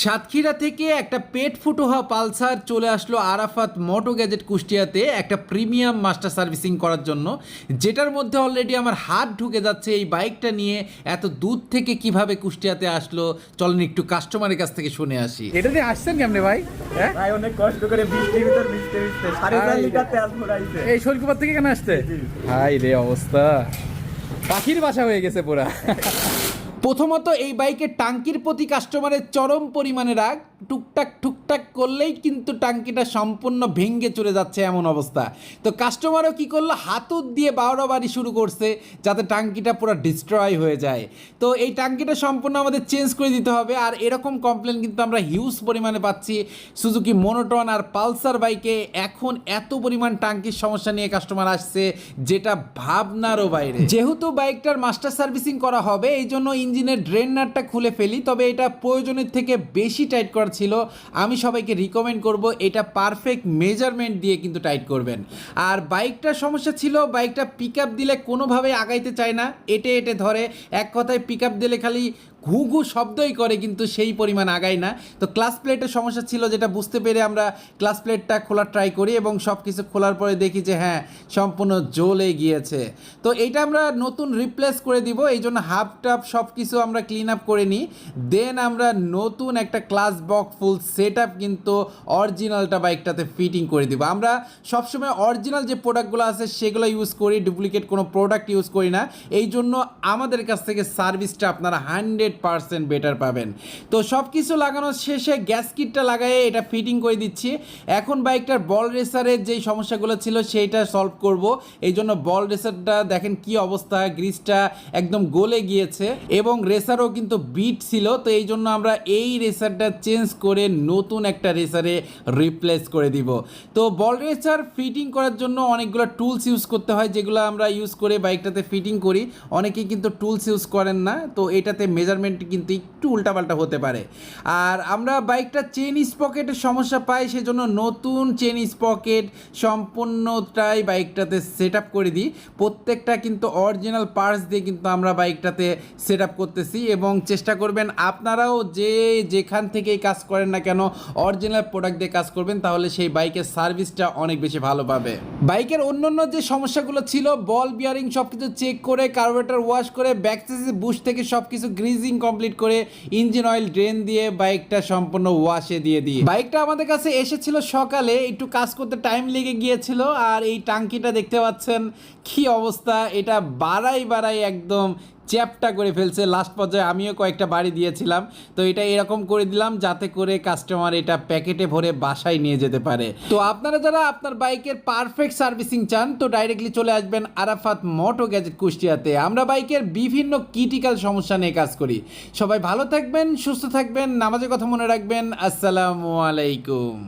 সাতক্ষীরা থেকে একটা পেট ফুটো হওয়া পালসার চলে আসলো আরাফাত মোটো গ্যাজেট কুষ্টিয়াতে একটা প্রিমিয়াম মাস্টার সার্ভিসিং করার জন্য যেটার মধ্যে অলরেডি আমার হাত ঢুকে যাচ্ছে এই বাইকটা নিয়ে। এত দূর থেকে কীভাবে কুষ্টিয়াতে আসলো? চলেন একটু কাস্টমারের কাছ থেকে শুনে আসি। এটা দিয়ে আসছেন কেমনে ভাই? হ্যাঁ? ভাই অনেক কষ্ট করে বৃষ্টির ভিতর ভিজতে ভিজতে সাড়ে চার লিটার তেল ভরাইছে এই শৈলকুপার থেকে কেন আসতে হাই রে অবস্থা। পাখির বাসা হয়ে গেছে পুরা। প্রথমত এই বাইকের টাঙ্কির প্রতি কাস্টমারের চরম পরিমাণে রাগ। টুকটাক টুকটাক করলেই কিন্তু টাঙ্কিটা সম্পূর্ণ ভেঙ্গে চলে যাচ্ছে এমন অবস্থা। তো কাস্টমারও কি করল? হাতুর দিয়ে বারো বাড়ি শুরু করছে, যাতে টাঙ্কিটা পুরো ডিস্ট্রয় হয়ে যায়। তো এই টাঙ্কিটা সম্পূর্ণ আমাদের চেঞ্জ করে দিতে হবে। আর এরকম কমপ্লেন কিন্তু আমরা হিউজ পরিমাণে পাচ্ছি। সুজুকি মোনোটন আর পালসার বাইকে এখন এত পরিমাণ টাঙ্কির সমস্যা নিয়ে কাস্টমার আসছে, যেটা ভাবনারও বাইরে। যেহেতু বাইকটার মাস্টার সার্ভিসিং করা হবে এই জন্য ইঞ্জিনের ড্রেন নাটটা খুলে ফেলি, তবে এটা প্রয়োজনের থেকে বেশি টাইট করা ছিল। আমি সবাইকে রিকমেন্ড করব, এটা পারফেক্ট মেজারমেন্ট দিয়ে কিন্তু টাইট করবেন। আর বাইকটার সমস্যা ছিল, বাইকটা পিক দিলে কোনোভাবেই আগাইতে চায় না, এটে এটে ধরে। এক কথায় পিক দিলে খালি ঘু ঘু শব্দই করে কিন্তু সেই পরিমাণ আগায় না। তো ক্লাস প্লেটের সমস্যা ছিল যেটা বুঝতে পেরে আমরা ক্লাস প্লেটটা খোলার ট্রাই করি এবং সব কিছু খোলার পরে দেখি যে হ্যাঁ সম্পূর্ণ জ্বলে গিয়েছে। তো এইটা আমরা নতুন রিপ্লেস করে দিব, এই জন্য হাফ টাপ সব কিছু আমরা ক্লিন আপ করে নিই। দেন আমরা নতুন একটা clutch box full set up কিন্তু অরিজিনালটা বাইকটাতে ফিটিং করে দিব। আমরা সবসময় অরিজিনাল যে প্রোডাক্টগুলো আছে সেগুলো ইউজ করি ডুপ্লিকেট কোনো প্রোডাক্ট ইউজ করি না। এই জন্য আমাদের কাছ থেকে সার্ভিসটা আপনারা হান্ড্রেড পারসেন্ট বেটার পাবেন। তো সব কিছু লাগানোর শেষে গ্যাস কিটটা লাগাই এটা ফিটিং করে দিচ্ছি। এখন বাইকটার বল রেসারের যেই সমস্যাগুলো ছিল সেইটা সলভ করব। এই জন্য বল রেসারটা দেখেন কি অবস্থা গ্রিসটা একদম গলে গিয়েছে এবং রেসারও কিন্তু বিট ছিল। তো এই জন্য আমরা এই রেসারটা চেঞ্জ করে নতুন একটা রেসারে রিপ্লেস করে দিব। তো বল রেসার ফিটিং করার জন্য অনেকগুলো টুলস ইউজ করতে হয়, যেগুলো আমরা ইউজ করে বাইকটাতে ফিটিং করি। অনেকেই কিন্তু টুলস ইউজ করেন না। তো এটাতে মেজারমেন্ট কিন্তু একটু উল্টাপাল্টা হতে পারে। আর আমরা বাইকটা চেন স্পকেটের সমস্যা পাই, সেজন্য নতুন চেন স্পকেট সম্পূর্ণটাই বাইকটাতে সেট আপ করে দিই। প্রত্যেকটা কিন্তু অরিজিনাল পার্টস দিয়ে কিন্তু আমরা বাইকটাতে সেট আপ করতেছি এবং চেষ্টা করবেন আপনারাও যে যেখান থেকেই কাজ করেন না কেন অরিজিনাল প্রোডাক্ট দিয়ে কাজ করবেন, তাহলে সেই বাইকের সার্ভিসটা অনেক বেশি ভালো পাবে। বাইকের অন্য অন্য যে সমস্যাগুলো ছিল, বল বিয়ারিং সব কিছু চেক করে কার্বোরেটার ওয়াশ করে ব্যাক বুশ থেকে সব কিছু গ্রিজিং কমপ্লিট করে ইঞ্জিন অয়েল ড্রেন দিয়ে বাইকটা সম্পূর্ণ ওয়াশে দিয়ে দিয়ে বাইকটা আমাদের কাছে এসেছিল সকালে, একটু কাজ করতে টাইম লেগে গিয়েছিল, আর এই টাঙ্কিটা দেখতে পাচ্ছেন, কি অবস্থা, এটা বাড়াই বাড়াই একদম চ্যাপটা করে ফেলছে। লাস্ট পর্যায়ে আমিও কয়েকটা বাড়ি দিয়েছিলাম। তো এটা এরকম করে দিলাম যাতে করে কাস্টমার এটা প্যাকেটে ভরে বাসায় নিয়ে যেতে পারে। তো আপনারা যারা আপনার বাইকের পারফেক্ট সার্ভিসিং চান, তো ডাইরেক্টলি চলে আসবেন আরাফাত মোটো গ্যাজেট কুষ্টিয়াতে। আমরা বাইকের বিভিন্ন ক্রিটিক্যাল সমস্যা নিয়ে কাজ করি। সবাই ভালো থাকবেন, সুস্থ থাকবেন, নামাজের কথা মনে রাখবেন। আসসালামু আলাইকুম।